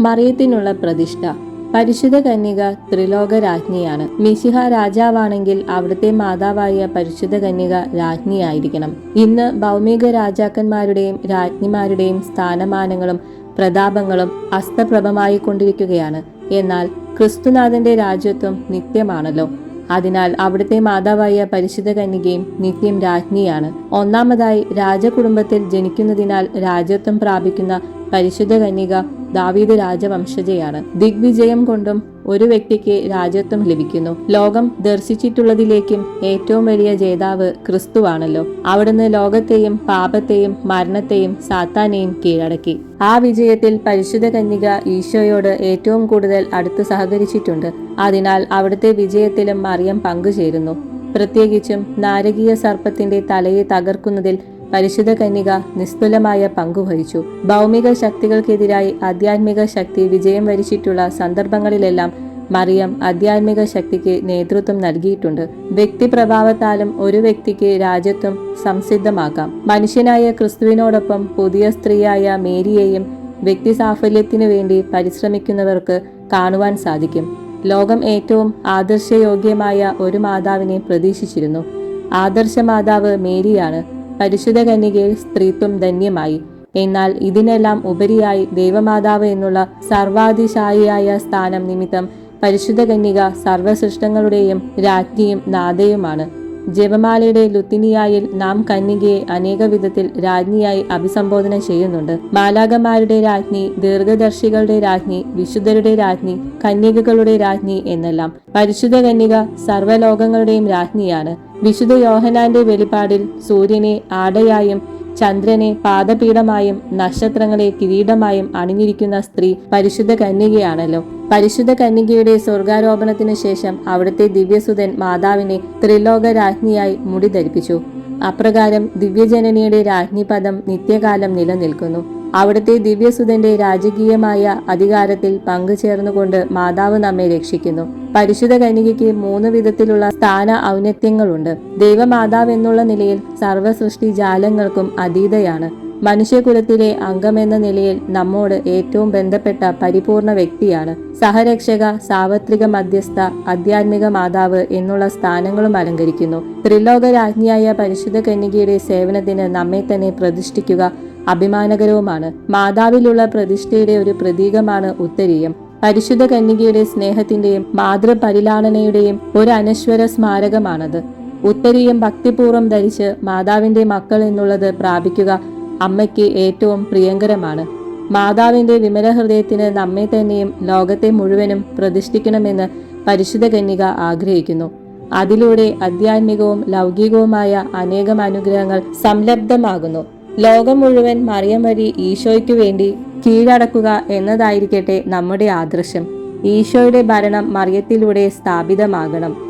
മറിയത്തിനുള്ള പ്രതിഷ്ഠ. പരിശുദ്ധ കന്യക ത്രിലോക രാജ്ഞിയാണ് മിശിഹ രാജാവാണെങ്കിൽ അവിടുത്തെ മാതാവായ പരിശുദ്ധ കന്യക രാജ്ഞിയായിരിക്കണം. ഇന്ന് ഭൗമിക രാജാക്കന്മാരുടെയും രാജ്ഞിമാരുടെയും സ്ഥാനമാനങ്ങളും പ്രതാപങ്ങളും അസ്തപ്രഭമായി കൊണ്ടിരിക്കുകയാണ് എന്നാൽ ക്രിസ്തുനാഥന്റെ രാജ്യത്വം നിത്യമാണല്ലോ. അതിനാൽ അവിടുത്തെ മാതാവായ പരിശുദ്ധ കന്യകയും നിത്യം രാജ്ഞിയാണ്. ഒന്നാമതായി രാജകുടുംബത്തിൽ ജനിക്കുന്നതിനാൽ രാജ്യത്വം പ്രാപിക്കുന്ന പരിശുദ്ധ കന്യക ദാവീദ് രാജവംശജയാണ്. ദിഗ്വിജയം കൊണ്ടും ഒരു വ്യക്തിക്ക് രാജ്യത്വം ലഭിക്കുന്നു. ലോകം ദർശിച്ചിട്ടുള്ളതിലേക്കും ഏറ്റവും വലിയ ജേതാവ് ക്രിസ്തുവാണല്ലോ. അവിടുന്ന് ലോകത്തെയും പാപത്തെയും മരണത്തെയും സാത്താനെയും കീഴടക്കി. ആ വിജയത്തിൽ പരിശുദ്ധ കന്യക ഈശോയോട് ഏറ്റവും കൂടുതൽ അടുത്ത് സഹകരിച്ചിട്ടുണ്ട്. അതിനാൽ അവിടുത്തെ വിജയത്തിലും മറിയം പങ്കുചേരുന്നു. പ്രത്യേകിച്ചും നാരകീയ സർപ്പത്തിന്റെ തലയെ തകർക്കുന്നതിൽ പരിശുദ്ധ കന്യക നിസ്തുലമായ പങ്കുവഹിച്ചു ഭൗമിക ശക്തികൾക്കെതിരായി ആധ്യാത്മിക ശക്തി വിജയം വരിച്ചിട്ടുള്ള സന്ദർഭങ്ങളിലെല്ലാം മറിയം ആധ്യാത്മിക ശക്തിക്ക് നേതൃത്വം നൽകിയിട്ടുണ്ട്. വ്യക്തിപ്രഭാവത്താലും ഒരു വ്യക്തിക്ക് രാജ്യത്വം സംസിദ്ധമാക്കാം. മനുഷ്യനായ ക്രിസ്തുവിനോടൊപ്പം പുതിയ സ്ത്രീയായ മേരിയെയും വ്യക്തി സാഫല്യത്തിനു വേണ്ടി പരിശ്രമിക്കുന്നവർക്ക് കാണുവാൻ സാധിക്കും. ലോകം ഏറ്റവും ആദർശയോഗ്യമായ ഒരു മാതാവിനെ പ്രതീക്ഷിച്ചിരുന്നു. ആദർശ മാതാവ് മേരിയാണ്. പരിശുദ്ധ കന്യകയിൽ സ്ത്രീത്വം ധന്യമായി. എന്നാൽ ഇതിനെല്ലാം ഉപരിയായി ദേവമാതാവ് എന്നുള്ള സർവാതിശായിയായ സ്ഥാനം നിമിത്തം പരിശുദ്ധ കന്യക സർവസൃഷ്ടങ്ങളുടെയും രാജ്ഞിയും നാഥയുമാണ്. ജപമാലയുടെ ലുത്തിനിയായിൽ നാം കന്യകയെ അനേക വിധത്തിൽ രാജ്ഞിയായി അഭിസംബോധന ചെയ്യുന്നുണ്ട്. മാലാകമാരുടെ രാജ്ഞി ദീർഘദർശികളുടെ രാജ്ഞി വിശുദ്ധരുടെ രാജ്ഞി കന്യകകളുടെ രാജ്ഞി എന്നെല്ലാം പരിശുദ്ധ കന്യക സർവലോകങ്ങളുടെയും രാജ്ഞിയാണ്. വിശുദ്ധ യോഹനാന്റെ വെളിപാടിൽ സൂര്യനെ ആടയായും ചന്ദ്രനെ പാദപീഠമായും നക്ഷത്രങ്ങളെ കിരീടമായും അണിഞ്ഞിരിക്കുന്ന സ്ത്രീ പരിശുദ്ധ കന്യകയാണല്ലോ. പരിശുദ്ധ കന്യകയുടെ സ്വർഗാരോപണത്തിനു ശേഷം അവിടുത്തെ ദിവ്യസുതൻ മാതാവിനെ ത്രിലോക രാജ്ഞിയായി മുടി ധരിപ്പിച്ചു. അപ്രകാരം ദിവ്യജനനിയുടെ രാജ്ഞിപദം നിത്യകാലം നിലനിൽക്കുന്നു. അവിടുത്തെ ദിവ്യസുതന്റെ രാജകീയമായ അധികാരത്തിൽ പങ്കുചേർന്നുകൊണ്ട് മാതാവ് നമ്മെ രക്ഷിക്കുന്നു. പരിശുദ്ധ കന്യകയ്ക്ക് മൂന്ന് വിധത്തിലുള്ള സ്ഥാന ഔന്നത്യങ്ങളുണ്ട്. ദൈവമാതാവ് എന്നുള്ള നിലയിൽ സർവസൃഷ്ടി ജാലങ്ങൾക്കും അതീതയാണ്. മനുഷ്യകുലത്തിലെ അംഗമെന്ന നിലയിൽ നമ്മോട് ഏറ്റവും ബന്ധപ്പെട്ട പരിപൂർണ വ്യക്തിയാണ്. സഹരക്ഷക സാർവത്രിക മധ്യസ്ഥ ആധ്യാത്മിക മാതാവ് എന്നുള്ള സ്ഥാനങ്ങളും അലങ്കരിക്കുന്നു. ത്രിലോക രാജ്ഞിയായ പരിശുദ്ധ കന്യകയുടെ സേവനത്തിന് നമ്മെ തന്നെ പ്രതിഷ്ഠിക്കുക അഭിമാനകരവുമാണ്. മാതാവിലുള്ള പ്രതിഷ്ഠയുടെ ഒരു പ്രതീകമാണ് ഉത്തരീയം. പരിശുദ്ധ കന്യകയുടെ സ്നേഹത്തിന്റെയും മാതൃപരിലാളനയുടെയും ഒരു അനശ്വര സ്മാരകമാണത്. ഉത്തരിയും ഭക്തിപൂർവം ധരിച്ച് മാതാവിന്റെ മക്കൾ എന്നുള്ളത് പ്രാപിക്കുക അമ്മയ്ക്ക് ഏറ്റവും പ്രിയങ്കരമാണ്. മാതാവിന്റെ വിമല ഹൃദയത്തിന് നമ്മെ തന്നെയും ലോകത്തെ മുഴുവനും പ്രതിഷ്ഠിക്കണമെന്ന് പരിശുദ്ധ കന്യക ആഗ്രഹിക്കുന്നു. അതിലൂടെ ആധ്യാത്മികവും ലൗകികവുമായ അനേകം അനുഗ്രഹങ്ങൾ സംലബ്ധമാകുന്നു. ലോകം മുഴുവൻ മറിയം വഴി ഈശോയ്ക്കു വേണ്ടി കീഴടക്കുക എന്നതായിരിക്കട്ടെ നമ്മുടെ ആദർശം. ഈശോയുടെ ഭരണം മറിയത്തിലൂടെ സ്ഥാപിതമാകണം.